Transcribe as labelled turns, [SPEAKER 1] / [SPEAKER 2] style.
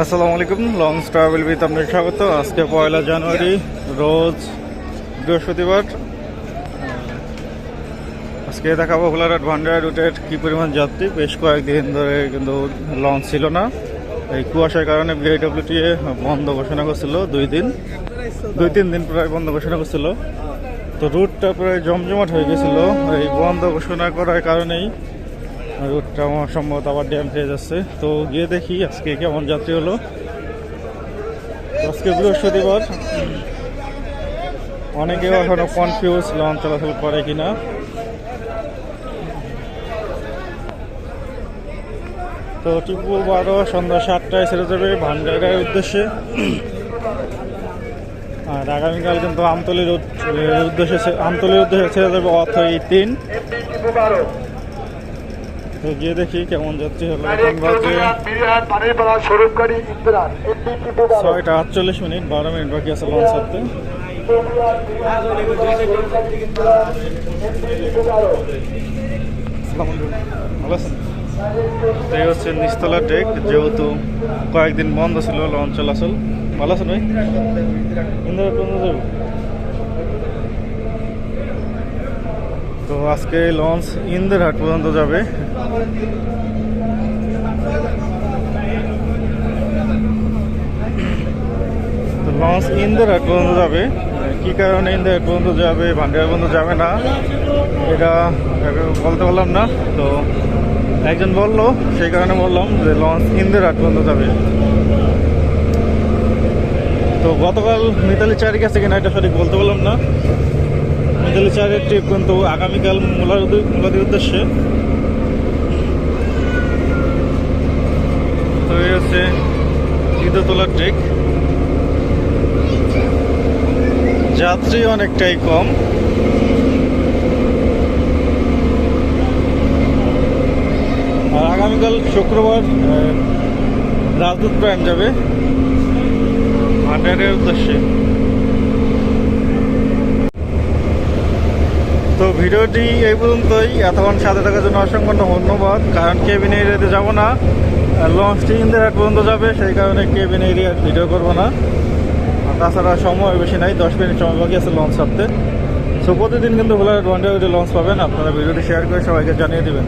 [SPEAKER 1] আসসালামু আলাইকুম long travel with আপনাকে স্বাগত। আজকে পয়লা জানুয়ারি, রোজ বৃহস্পতিবার। আজকে দেখাবো ভোলারহাট ভান্ডারা রুটের কী পরিমাণ যাত্রী। বেশ কয়েকদিন ধরে কিন্তু লঞ্চ ছিল না। এই কুয়াশার কারণে বিআইডব্লিউটিএ বন্ধ ঘোষণা করছিল দুই দিন। দুই, তিন দিন প্রায় বন্ধ ঘোষণা করছিল। তো রুটটা প্রায় জমজমাট হয়ে গেছিল। এই বন্ধ ঘোষণা করার কারণেই রুটটা আমার সম্ভবত আবার ড্যাম খেয়ে যাচ্ছে। তো গিয়ে দেখি আজকে কেমন যাত্রী হলো। আজকে বৃহস্পতিবার। অনেকেও এখনও কনফিউজ লঞ্চ চলাচল করে কিনা। তো টিপু বারো সন্ধ্যা সাতটায় ছেড়ে যাবে ভান্ডারের উদ্দেশ্যে। আর আগামীকাল কিন্তু আমতলির উদ- উদ্দেশ্যে আমতলির উদ্দেশ্যে ছেড়ে যাবে অথই তিন। গিয়ে দেখি কেমন যাত্রী হলো। ছয়টা আটচল্লিশ মিনিট বারো মিনিট বাকি আছে লঞ্চ ছাড়তে ভালো আছেন এই হচ্ছে নিচতলা ডেক যেহেতু কয়েকদিন বন্ধ ছিল লঞ্চ চলাচল। ভালো আছেন ভাই? ইন্দিরা পর্যন্ত যাব তো আজকে লঞ্চ ইন্দিরহাট পর্যন্ত যাবে। লঞ্চ ইন্দিরহাট পর্যন্ত যাবে। কি কারণে ইন্দিরহাট পর্যন্ত যাবে, ভান্ডার পর্যন্ত যাবে না, এটা বলতে পারলাম না। তো একজন বলল, সেই কারণে বললাম যে লঞ্চ ইন্দিরহাট পর্যন্ত যাবে। তো গতকাল মিতালি চারি গেছে কিনা এটা সঠিক বলতে পারলাম না। মিতালি চারের ট্রিপ কিন্তু আগামীকাল মূলার মূলাদির উদ্দেশ্যে। তো এই হচ্ছে ট্রেক যাত্রী অনেকটাই কম। আর আগামীকাল শুক্রবার রাজদূত প্রাণ যাবে। ভান্ডারের উদ্দেশ্যে। তো ভিডিওটি এই পর্যন্তই। এতক্ষণ সাথে থাকার জন্য অসংখ্য ধন্যবাদ। কারণ কেবিন এরিয়াতে যাব না। লঞ্চটি এক পর্যন্ত যাবে, সেই কারণে কেবিন এরিয়ার ভিডিও করব না। তাছাড়া সময় বেশি নাই, দশ মিনিট সময় বাকি আছে লঞ্চ ছাড়তে। সো প্রতিদিন কিন্তু ভোলার ওয়ান ডে লঞ্চ পাবেন, আপনারা ভিডিওটি শেয়ার করে সবাইকে জানিয়ে দেবেন।